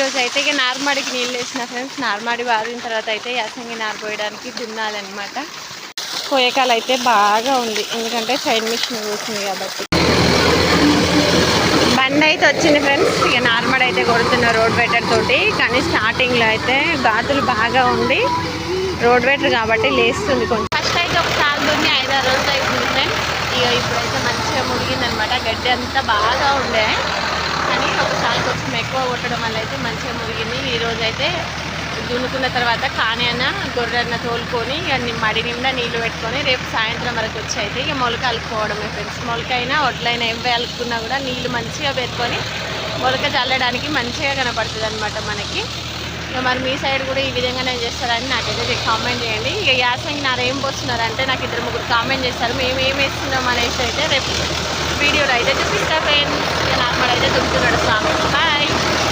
ఈరోజు అయితే ఇక నార్మాడికి నీళ్ళు వేసిన ఫ్రెండ్స్ నార్మాడి వారిన తర్వాత అయితే యాసంగి నార్ పోయడానికి దున్నాలన్నమాట. పోయేకాలు అయితే బాగా ఉంది. ఎందుకంటే సైడ్ మిషన్ కూర్చుంది కాబట్టి. బండి అయితే వచ్చింది ఫ్రెండ్స్ ఇక నార్మల్ అయితే కొడుతున్న రోడ్ వెటర్ తోటి. కానీ స్టార్టింగ్లో అయితే గాతులు బాగా ఉండి రోడ్ వెటర్ కాబట్టి లేస్తుంది కొంచెం. ఫస్ట్ అయితే ఒకసారి దున్ని ఐదారు రోజులు అవుతుంది ఫ్రెండ్స్ ఇక ఇప్పుడైతే మంచిగా మునిగిందనమాట గడ్డి అంతా బాగా ఉండే. ఎక్కువ కొట్టడం వల్ల అయితే మంచిగా మురిగింది. ఈరోజు అయితే దున్నుకున్న తర్వాత కాని అన్న గొర్రెన్న తోలుకొని ఇక మడి నిండా నీళ్ళు పెట్టుకొని రేపు సాయంత్రం వరకు వచ్చి అయితే ఇక మొలక అలుపుకోవడమే ఫ్రెండ్స్ మొలకైనా వడ్లైనా ఏం అలుపుకున్నా కూడా నీళ్ళు మంచిగా పెట్టుకొని మొలక చల్లడానికి మంచిగా కనపడుతుంది అనమాట మనకి. ఇక మరి మీ సైడ్ కూడా ఈ విధంగానే చేస్తారని నాకైతే కామెంట్ చేయండి. ఇక యాసంగి నారు ఏం పోస్తున్నారంటే నాకు ఇద్దరు ముగ్గురు కామెంట్ చేస్తారు. మేము ఏం వేస్తున్నాం అనేసి అయితే రేపు వీడియోలో అయితే చూపిస్తా